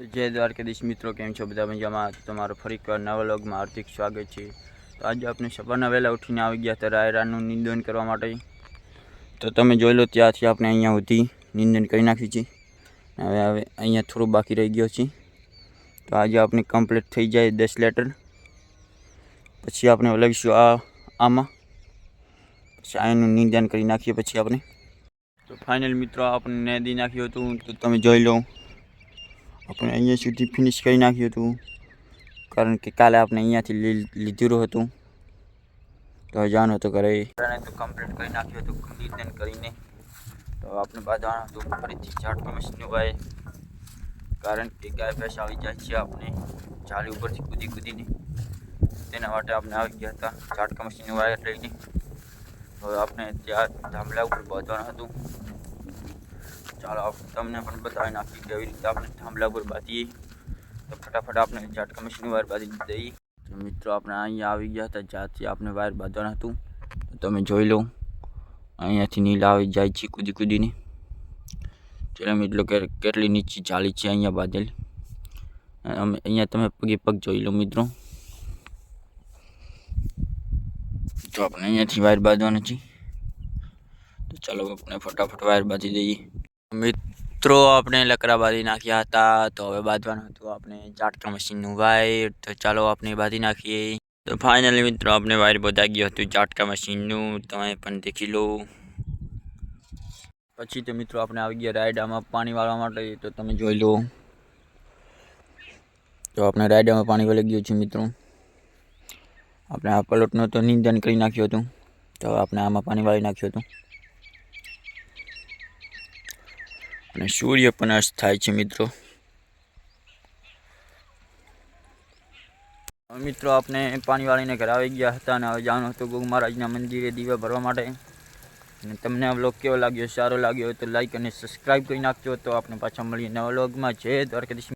જય દ્વારકાધીશ મિત્રો, કેમ છો બધા મજામાં? તમારો ફરી એકવાર નવા લોગમાં હાર્દિક સ્વાગત છે. તો આજે આપણે સવારના વહેલા ઉઠીને આવી ગયા હતા રાયરાનું નિંદન કરવા માટે. તો તમે જોઈ લો, ત્યાંથી આપણે અહીંયા સુધી નિંદન કરી નાખ્યું છે. હવે હવે અહીંયા થોડું બાકી રહી ગયો છે. તો આજે આપણે કમ્પ્લીટ થઈ જાય દસ લેટર. પછી આપણે લઈશું આ આમાં. પછી આનું નિંદન કરી નાખીએ પછી આપણે. તો ફાઇનલ મિત્રો આપણે નદી નાખ્યું હતું. તો તમે જોઈ લો. આપણે અહીંયા સુધી ફિનિશ કરી નાખ્યું હતું. કારણ કે કાલે આપણે અહીંયાથી લીધેલું હતું. તો જવાનું હતું ઘરે. તો કમ્પ્લીટ કરી નાખ્યું હતું નિંદન કરીને. તો આપણે બાંધવાનું હતું ફરીથી ઝાટકા કમિશનનું વાય કારણ કે ગાય ભેંસ આવી જાય છે આપણે જાળી ઉપરથી કૂદી કૂદીને. તેના માટે આપણે આવી ગયા હતા ઝાટકા મશીનનું વાયર લઈને. હવે આપણે ત્યાં થાંભલા ઉપર બાંધવાનું હતું. ચાલો આપણે તમને પણ બતાવી નાખીએ કેવી રીતે આપણે થાંભલા ઉપર બાંધીએ. તો ફટાફટ આપણે ઝાટકા મશીનનું વાયર બાંધી દઈએ. તો મિત્રો, આપણે અહીંયા આવી ગયા હતા જ્યાંથી આપણે વાયર બાંધવાનું હતું. તો તમે જોઈ લો, અહીંયાથી નીલા આવી જાય છે કૂદી કૂદીને. ચલો મિત્રો, કે, કેટલી નીચી જાળી છે અહીંયા બાંધેલી. અને અમે અહીંયા તમે પગે પગ જોઈ લો મિત્રો. તો આપણે અહીંયાથી વાયર બાંધવાનું છે તો ચાલો આપણે ફટાફટ વાયર બાંધી દઈએ. મિત્રો, આપણે લકડા બાંધી નાખ્યા હતા, તો હવે બાંધવાનું હતું આપણે ચાટકા મશીનનું વાયર. તો ચાલો આપણે બાંધી નાખીએ. તો ફાઇનલી મિત્રો, આપણે વાયર બધાઈ ગયું હતું ચાટકા મશીનનું તમે પણ દેખી લો. પછી તો મિત્રો, આપણે આવી ગયા રાયડામાં પાણી વાળવા માટે, તો તમે જોઈ લો. તો આપણે રાયડામાં પાણી વળી ગયું છે મિત્રો. આપણે આ પલોટનું તો નિંદન કરી નાખ્યું હતું. તો આપણે આમાં પાણી વાળી નાખ્યું હતું. અને સૂર્ય પણ અસ્ત થાય છે, મિત્રો. મિત્રો, આપણે પાણી વાળીને ઘરે આવી ગયા હતા અને હવે જવાનું હતું ગોગ મહારાજના મંદિરે દીવા ભરવા માટે. અને તમને આ વ્લોગ કેવો લાગ્યો? સારો લાગ્યો તો લાઈક અને સબસ્ક્રાઈબ કરી નાખજો. તો આપણે પાછા મળીએ નવા વ્લોગમાં. જય દ્વારકાધીશ.